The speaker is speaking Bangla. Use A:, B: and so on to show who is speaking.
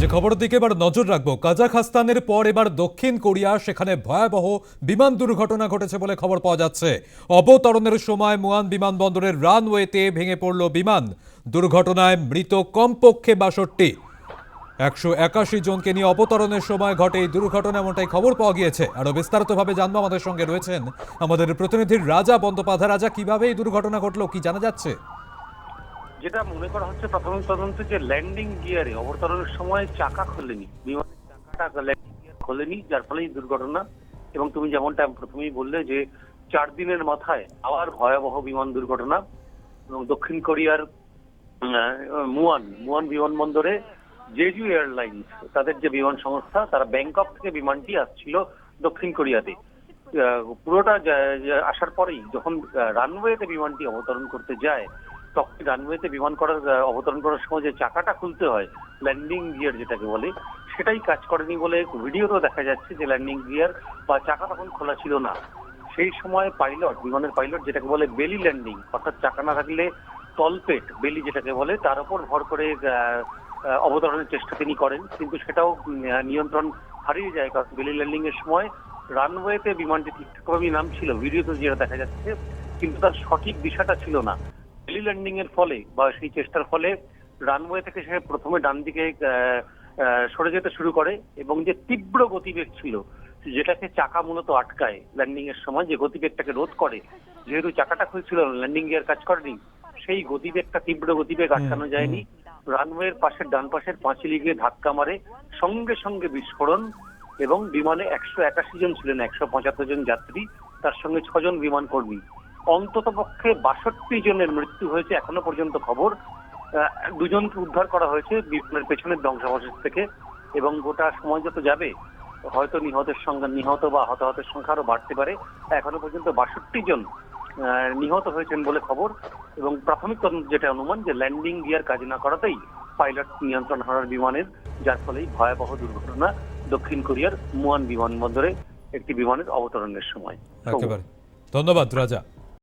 A: যে খবরের দিকে এবার নজর রাখব, কাজাখস্তানের পর এবার দক্ষিণ কোরিয়া, সেখানে ভয়াবহ বিমান দুর্ঘটনা ঘটেছে বলে খবর পাওয়া যাচ্ছে। অবতরণের সময় মুয়ান বিমানবন্দরের রানওয়েতে ভেঙে পড়ল বিমান। দুর্ঘটনায় মৃত কমপক্ষে বাষট্টি। একশো একাশি জনকে নিয়ে অবতরণের সময় ঘটে এই দুর্ঘটনা এমনটাই খবর পাওয়া গিয়েছে। আরও বিস্তারিতভাবে জানব আমাদের সঙ্গে রয়েছেন আমাদের প্রতিনিধি রাজা বন্দ্যোপাধ্যায়। রাজা, কীভাবে এই দুর্ঘটনা ঘটলো, কি জানা যাচ্ছে?
B: যেটা মনে করা হচ্ছে প্রাথমিক তদন্তে যে ল্যান্ডিং গিয়ারে অবতরণের সময় চাকা খোলেনি, বিমানের চাকাটা ল্যান্ডিং গিয়ার খোলেনি, যার ফলে এই দুর্ঘটনা। এবং তুমি যেমনটা প্রথমেই বললে যে চার দিনের মাথায় আবার ভয়াবহ বিমান দুর্ঘটনা। এবং দক্ষিণ কোরিয়ার মুয়ান মুয়ান বিমানবন্দরে জেজু এয়ারলাইন্স, তাদের যে বিমান সংস্থা, তারা ব্যাংকক থেকে বিমানটি আসছিল দক্ষিণ কোরিয়াতে। পুরোটা আসার পরেই যখন রানওয়েতে বিমানটি অবতরণ করতে যায় তখন রানওয়েতে বিমান করার অবতরণ করার সময় যে চাকাটা খুলতে হয় ল্যান্ডিং গিয়ার যেটাকে বলে, সেটাই কাজ করেনি বলে ভিডিওতেও দেখা যাচ্ছে যে ল্যান্ডিং গিয়ার বা চাকা তখন খোলা ছিল না। সেই সময় পাইলট বিমানের পাইলট যেটাকে বলে বেলি ল্যান্ডিং অর্থাৎ চাকা না থাকলে তলপেট বেলি যেটাকে বলে, তার উপর ভর করে অবতরণের চেষ্টা তিনি করেন। কিন্তু সেটাও নিয়ন্ত্রণ হারিয়ে যায় কারণ বেলি ল্যান্ডিং এর সময় রানওয়েতে বিমানটি ঠিকঠাকভাবেই নামছিল। ভিডিওতে যেটা দেখা যাচ্ছে, কিন্তু তার সঠিক দিশাটা ছিল না। বেলি ল্যান্ডিং এর ফলে বা সেই চেষ্টার ফলে রানওয়ে থেকে সে প্রথমে ডান দিকে সরে যেতে শুরু করে এবং যে তীব্র গতিবেগ ছিল যেটাকে চাকা মূলত আটকায় ল্যান্ডিং এর সময় যে গতিবেগটাকে রোধ করে যেহেতু চাকাটা খুলছিল ল্যান্ডিং গিয়ার কাজ করেনি সেই গতিবেগটা তীব্র গতিবেগ আটকানো যায়নি। রানওয়ের পাশের ডান পাশের পাঁচিলে গিয়ে ধাক্কা মারে সঙ্গে সঙ্গে বিস্ফোরণ এবং বিমানে একশো একাশি জন ছিলেন একশো পঁচাত্তর জন যাত্রী তার সঙ্গে ছজন বিমান কর্মী। অন্তত পক্ষে বাষট্টি জনের মৃত্যু হয়েছে এখনও পর্যন্ত খবর। দুজনকে উদ্ধার করা হয়েছে বিমানের পেছনের ধ্বংসাবশেষ থেকে এবং গোটা সময় যত যাবে, হয়তো নিহতের সংখ্যা, নিহত বা হতাহতের সংখ্যা আরও বাড়তে পারে। এখনও পর্যন্ত বাষট্টি জন নিহত হয়েছেন বলে খবর এবং প্রাথমিক তদন্ত যেটা অনুমান যে ল্যান্ডিং গিয়ার কাজ না করাতেই পাইলট নিয়ন্ত্রণ হারার বিমানের, যার ফলেই ভয়াবহ দুর্ঘটনা দক্ষিণ কোরিয়ার মুয়ান বিমানবন্দরে একটি বিমানের অবতরণের সময়।
A: ধন্যবাদ, রাজা।